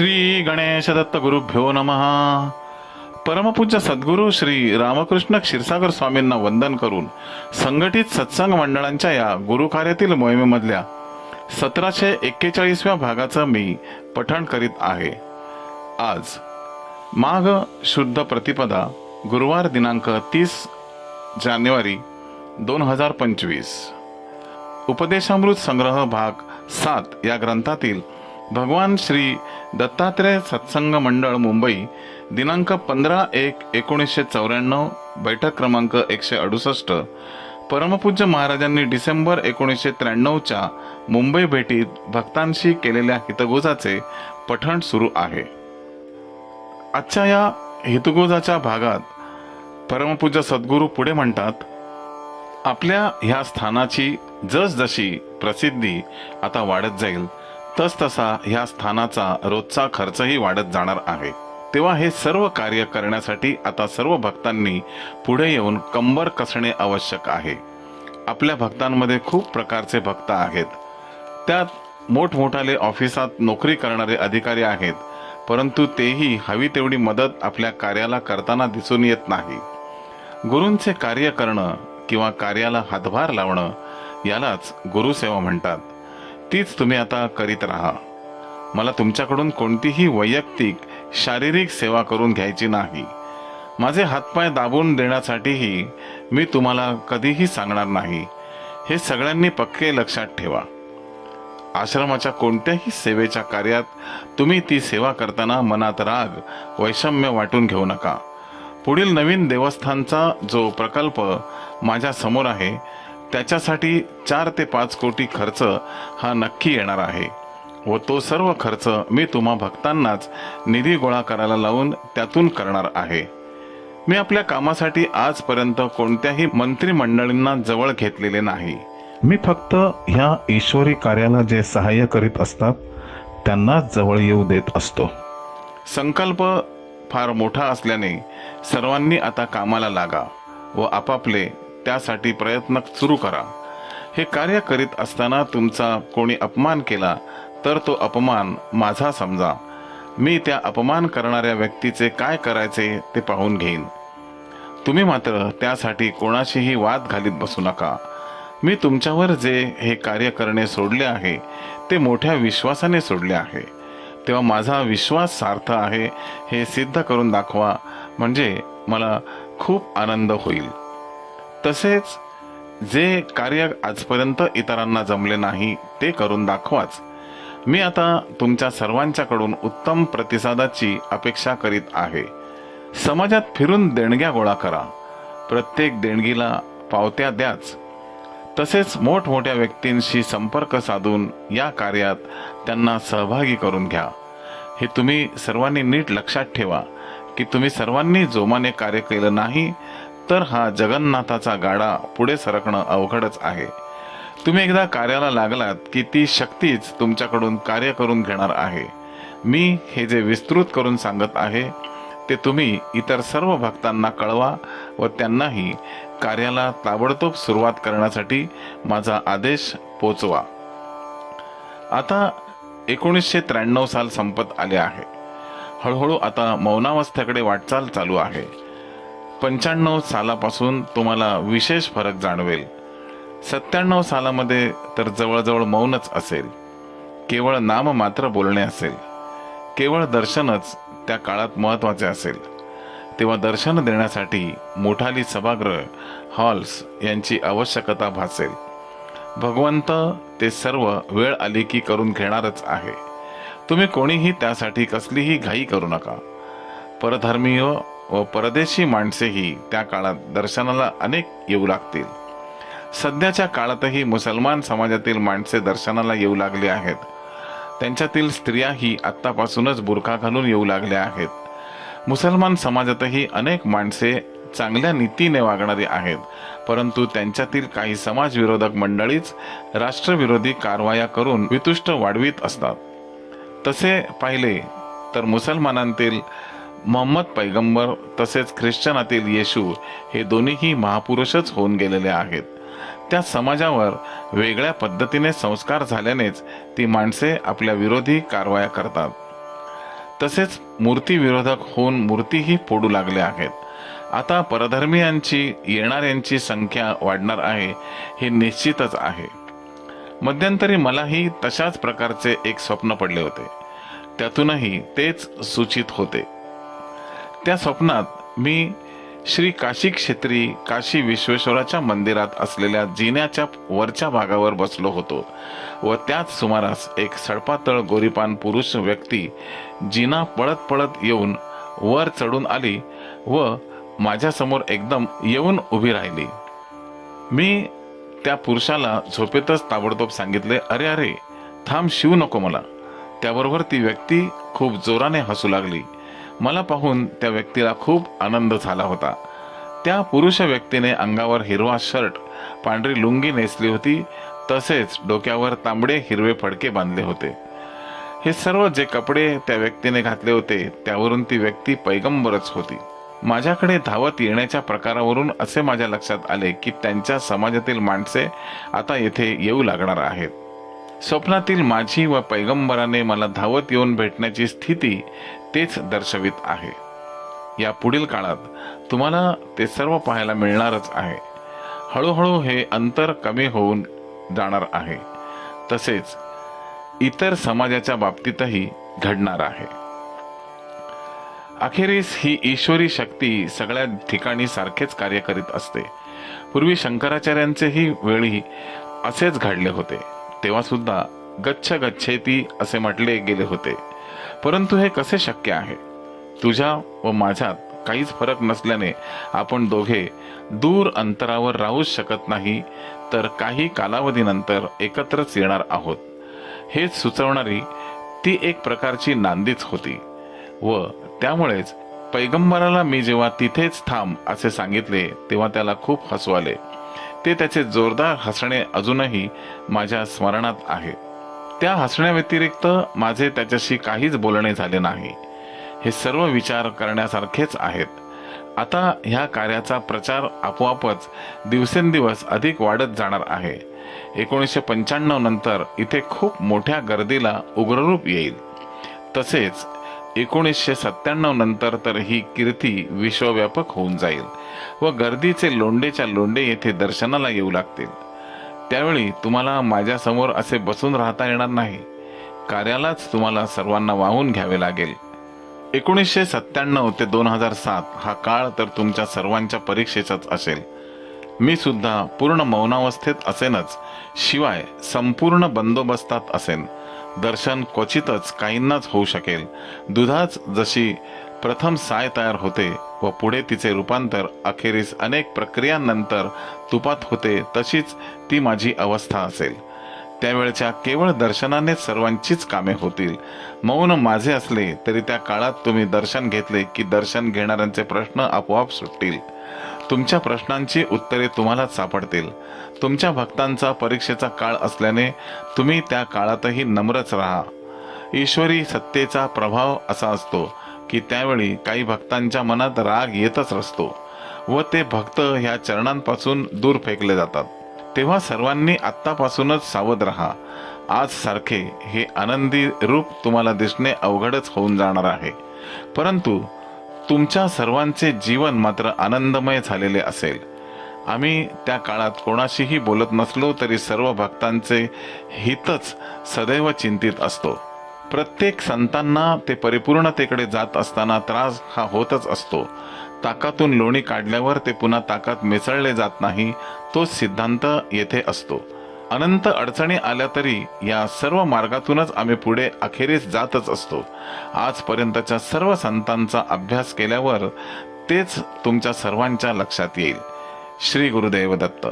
श्री गणेश दत्त गुरुभ्यो नमः. परमपूज्य सद्गुरू श्री रामकृष्ण क्षीरसागर स्वामींना वंदन करून संघटित सत्संग मंडळांच्या या गुरुकार्यातील मोहिमेमधल्या सतराशे एक्केचाळीसव्या भागाचं मी पठण करीत आहे. आज माघ शुद्ध प्रतिपदा गुरुवार दिनांक तीस जानेवारी दोन हजार पंचवीस. उपदेशामृत संग्रह भाग सात या ग्रंथातील भगवान श्री दत्तात्रेय सत्संग मंडळ मुंबई दिनांक पंधरा एक एकोणीसशे चौऱ्याण्णव बैठक क्रमांक एकशे अडुसष्ट. परमपूज्य महाराजांनी डिसेंबर एकोणीसशे त्र्याण्णवच्या मुंबई भेटीत भक्तांशी केलेल्या हितगोजाचे पठण सुरू आहे. आजच्या या हितगोजाच्या भागात परमपूज्य सद्गुरू पुढे म्हणतात आपल्या ह्या स्थानाची जसजशी प्रसिद्धी आता वाढत जाईल तसतसा ह्या स्थानाचा रोजचा खर्चही वाढत जाणार आहे. तेव्हा हे सर्व कार्य करण्यासाठी आता सर्व भक्तांनी पुढे येऊन कंबर कसणे आवश्यक आहे. आपल्या भक्तांमध्ये खूप प्रकारचे भक्त आहेत. त्यात मोठमोठाले ऑफिसात नोकरी करणारे अधिकारी आहेत परंतु तेही हवी तेवढी मदत आपल्या कार्याला करताना दिसून येत नाही. गुरूंचे कार्य करणं किंवा कार्याला हातभार लावणं यालाच गुरुसेवा म्हणतात. तीच तुम्ही आता करीत राहा. मला तुमच्याकडून कोणतीही वैयक्तिक शारीरिक सेवा करून घ्यायची नाही. माझे हातपाय दाबून देण्यासाठीही मी तुम्हाला कधीही सांगणार नाही. हे सगळ्यांनी पक्के लक्षात ठेवा. आश्रमाच्या कोणत्याही सेवेच्या कार्यात तुम्ही ती सेवा करताना मनात राग वैषम्य वाटून घेऊ नका. पुढील नवीन देवस्थानचा जो प्रकल्प माझ्यासमोर आहे त्याच्यासाठी चार ते पाच कोटी खर्च हा नक्की येणार आहे व तो सर्व खर्च मी तुम्हा भक्तांनाच निधी गोळा करायला लावून त्यातून करणार आहे. मी आपल्या कामासाठी आजपर्यंत कोणत्याही मंत्रिमंडळींना जवळ घेतलेले नाही. मी फक्त ह्या ईश्वरी कार्याला जे सहाय्य करीत असतात त्यांनाच जवळ येऊ देत असतो. संकल्प फार मोठा असल्याने सर्वांनी आता कामाला लागा व आपापले त्यासाठी प्रयत्न सुरू करा. हे कार्य करीत असताना तुमचा कोणी अपमान केला तर तो अपमान माझा समजा. मी त्या अपमान करणाऱ्या व्यक्तीचे काय करायचे ते पाहून घेईन. तुम्ही मात्र त्यासाठी कोणाशीही वाद घालीत बसू नका. मी तुमच्यावर जे हे कार्य करणे सोडले आहे ते मोठ्या विश्वासाने सोडले आहे. तेव्हा माझा विश्वास सार्थ आहे हे सिद्ध करून दाखवा म्हणजे मला खूप आनंद होईल. तसेच जे कार्य आजपर्यंत इतरांना जमले नाही ते करून दाखवाच. मी आता तुमच्या सर्वांच्याकडून उत्तम प्रतिसादाची अपेक्षा करीत आहे. समाजात फिरून देणग्या गोळा करा. प्रत्येक देणगीला पावत्या द्याच. तसेच मोठमोठ्या व्यक्तींशी संपर्क साधून या कार्यात त्यांना सहभागी करून घ्या. हे तुम्ही सर्वांनी नीट लक्षात ठेवा की तुम्ही सर्वांनी जोमाने कार्य केलं नाही तर हा जगन्नाथाचा गाडा पुढे सरकणं अवघडच आहे. तुम्ही एकदा कार्याला लागलात की ती शक्तीच तुमच्याकडून कार्य करून घेणार आहे. मी हे जे विस्तृत करून सांगत आहे ते तुम्ही इतर सर्व भक्तांना कळवा व त्यांनाही कार्याला ताबडतोब सुरुवात करण्यासाठी माझा आदेश पोचवा. आता एकोणीसशे त्र्याण्णव साल संपत आले आहे. हळूहळू आता मौनावस्थेकडे वाटचाल चालू आहे. पंच्याण्णव सालापासून तुम्हाला विशेष फरक जाणवेल. सत्त्याण्णव सालामध्ये तर जवळजवळ मौनच असेल. केवळ नाम मात्र बोलणे असेल. केवळ दर्शनच त्या काळात महत्त्वाचे असेल. तेव्हा दर्शन देण्यासाठी मोठाली सभागृह हॉल्स यांची आवश्यकता भासेल. भगवंत ते सर्व वेळ आली की करून घेणारच आहे. तुम्ही कोणीही त्यासाठी कसलीही घाई करू नका. परधर्मीय व परदेशी माणसेही त्या काळात दर्शनाला अनेक येऊ लागतील. सध्याच्या काळातही मुसलमान समाजातील माणसे दर्शनाला येऊ लागली आहेत. त्यांच्यातील स्त्रियाही आत्तापासूनच बुरखा घालून येऊ लागल्या आहेत. मुसलमान समाजातही अनेक माणसे चांगल्या नीतीने वागणारी आहेत. परंतु त्यांच्यातील काही समाजविरोधक मंडळीच राष्ट्रविरोधी कारवाया करून वितुष्ट वाढवीत असतात. तसे पाहिले तर मुसलमानांतील मोहम्मद पैगंबर तसेच ख्रिश्चनातील येशू हे दोन्हीही महापुरुषच होऊन गेलेले आहेत. त्या समाजावर वेगळ्या पद्धतीने संस्कार झाल्यानेच ती माणसे आपल्या विरोधी कारवाया करतात. तसेच मूर्तीविरोधक होऊन मूर्तीही फोडू लागल्या आहेत. आता परधर्मीयांची येणाऱ्यांची संख्या वाढणार आहे हे निश्चितच आहे. मध्यंतरी मलाही तशाच प्रकारचे एक स्वप्न पडले होते. त्यातूनही तेच सूचित होते. त्या स्वप्नात मी श्री काशी क्षेत्री काशी विश्वेश्वराच्या मंदिरात असलेल्या जिन्याच्या वरच्या भागावर बसलो होतो व त्याच सुमारास एक सडपातळ गोरीपान पुरुष व्यक्ती जिना पळत पळत येऊन वर चढून आली व माझ्यासमोर एकदम येऊन उभी राहिली. मी त्या पुरुषाला झोपेतच ताबडतोब सांगितले अरे अरे थांब शिवू नको मला. त्याबरोबर ती व्यक्ती खूप जोराने हसू लागली. मला पाहून त्या व्यक्तीला खूप आनंद झाला होता. त्या पुरुष व्यक्तीने अंगावर हिरवा शर्ट पांढरी लुंगी नेसली होती तसेच डोक्यावर तांबडे हिरवे फडके बांधले होते. हे सर्व जे कपडे त्या व्यक्तीने घातले होते त्यावरून ती व्यक्ती पैगंबरच होती. माझ्याकडे धावत येण्याच्या प्रकारावरून असे माझ्या लक्षात आले की त्यांच्या समाजातील माणसे आता येथे येऊ लागणार आहेत. स्वप्नातील माझी व पैगंबराने मला धावत येऊन भेटण्याची स्थिती तेच दर्शवित आहे. या पुढील काळात तुम्हाला ते सर्व पाहायला मिळणारच आहे. हळूहळू हे अंतर कमी होऊन जाणार आहे. तसेच इतर समाजाच्या बाबतीतही घडणार आहे. अखेरीस ही ईश्वरी शक्ती सगळ्या ठिकाणी सारखेच कार्य करीत असते. पूर्वी शंकराचार्यांचेही वेळी असेच घडले होते. तेव्हा सुद्धा गच्छ गच्छेती असे म्हटले गेले होते. परंतु हे कसे शक्य आहे? तुझ्या व माझ्यात काहीच फरक नसल्याने आपण दोघे दूर अंतरावर राहूच शकत नाही तर काही कालावधीनंतर एकत्रच येणार आहोत. हेच सुचवणारी ती एक प्रकारची नांदीच होती व त्यामुळेच पैगंबराला मी जेव्हा तिथेच थांब असे सांगितले तेव्हा त्याला खूप हसू आले. ते त्याचे जोरदार हसणे अजूनही माझ्या स्मरणात आहे. त्या हसण्याव्यतिरिक्त माझे त्याच्याशी काहीच बोलणे झाले नाही. हे सर्व विचार करण्यासारखेच आहेत. आता ह्या कार्याचा प्रचार आपोआपच दिवसेंदिवस अधिक वाढत जाणार आहे. एकोणीसशे पंच्याण्णव नंतर इथे खूप मोठ्या गर्दीला उग्ररूप येईल. तसेच एकोणीसशे सत्त्याण्णव नंतर तर ही कीर्ती विश्वव्यापक होऊन जाईल व गर्दीचे लोंडेच्या लोंडे येथे दर्शनाला येऊ लागतील. त्यावेळी तुम्हाला माझ्यासमोर असे बसून राहता येणार नाही. कार्यालाच तुम्हाला सर्वांना वाहून घ्यावे लागेल. एकोणीसशे सत्त्याण्णव ते दोन हजार सात हा काळ तर तुमच्या सर्वांच्या परीक्षेचाच असेल. मी सुद्धा पूर्ण मौनावस्थेत असेनच. शिवाय संपूर्ण बंदोबस्तात असेन. दर्शन क्वचितच काहींनाच होऊ शकेल. दुधाच जशी प्रथम साय तयार होते व पुढे तिचे रूपांतर अखेरीस अनेक प्रक्रियांनंतर तुपात होते तशीच ती माझी अवस्था असेल. त्यावेळच्या केवळ दर्शनानेच सर्वांचीच कामे होतील. मौन माझे असले तरी त्या काळात तुम्ही दर्शन घेतले की दर्शन घेणाऱ्यांचे प्रश्न आपोआप सुटतील. तुमच्या प्रश्नांची उत्तरे तुम्हालाच सापडतील. तुमच्या भक्तांचा परीक्षेचा काळ असल्याने तुम्ही त्या काळातही नम्रच राहा. ईश्वरी सत्तेचा प्रभाव असा असतो की त्यावेळी काही भक्तांच्या मनात राग येतच असतो व ते भक्त ह्या चरणांपासून दूर फेकले जातात. तेव्हा सर्वांनी आत्तापासूनच सावध राहा. आज सारखे हे आनंदी रूप तुम्हाला दिसणे अवघडच होऊन जाणार आहे. परंतु तुमच्या सर्वांचे जीवन मात्र आनंदमय झालेले असेल. आम्ही त्या काळात कोणाशीही बोलत नसलो तरी सर्व भक्तांचे हितच सदैव चिंतित असतो. प्रत्येक संतांना ते परिपूर्णतेकडे जात असताना त्रास हा होतच असतो. ताकातून लोणी काढल्यावर ते पुन्हा ताकात मिसळले जात नाही तोच सिद्धांत येथे असतो. अनंत अडचणी आल्या तरी या सर्व मार्गातूनच आम्ही पुढे अखेरीस जातच असतो. आजपर्यंतच्या सर्व संतांचा अभ्यास केल्यावर तेच तुमच्या सर्वांच्या लक्षात येईल. श्री गुरुदेव दत्त.